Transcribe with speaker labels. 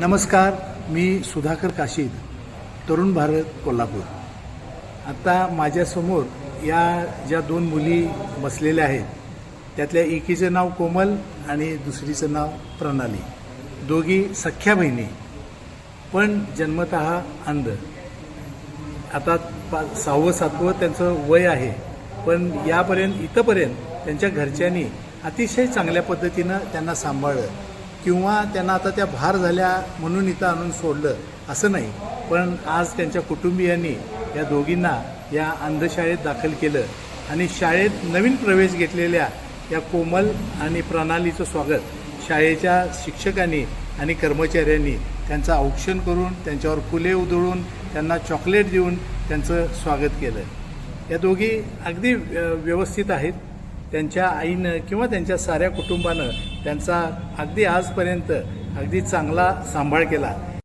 Speaker 1: नमस्कार मी सुधाकर काशीद तरुण भारत कोल्हापूर. आता माझ्यासमोर या ज्या दोन मुली बसलेल्या आहेत त्यातल्या एकीचं नाव कोमल आणि दुसरीचं नाव प्रणाली. दोघी सख्ख्या बहिणी पण जन्मत अंध. आता पा सहावं सातवं त्यांचं वय आहे पण यापर्यंत इथंपर्यंत त्यांच्या घरच्यांनी अतिशय चांगल्या पद्धतीनं त्यांना सांभाळलं. किंवा त्यांना आता त्या भार झाल्या म्हणून इथं आणून सोडलं असं नाही. पण आज त्यांच्या कुटुंबियांनी या दोघींना या अंधशाळेत दाखल केलं आणि शाळेत नवीन प्रवेश घेतलेल्या या कोमल आणि प्रणालीचं स्वागत शाळेच्या शिक्षकांनी आणि कर्मचाऱ्यांनी त्यांचं औक्षण करून त्यांच्यावर फुले उधळून त्यांना चॉकलेट देऊन त्यांचं स्वागत केलं. या दोघी अगदी व्यवस्थित आहेत. त्यांच्या आईनं किंवा त्यांच्या साऱ्या कुटुंबानं त्यांचा अगदी आजपर्यंत अगदी चांगला सांभाळ केला.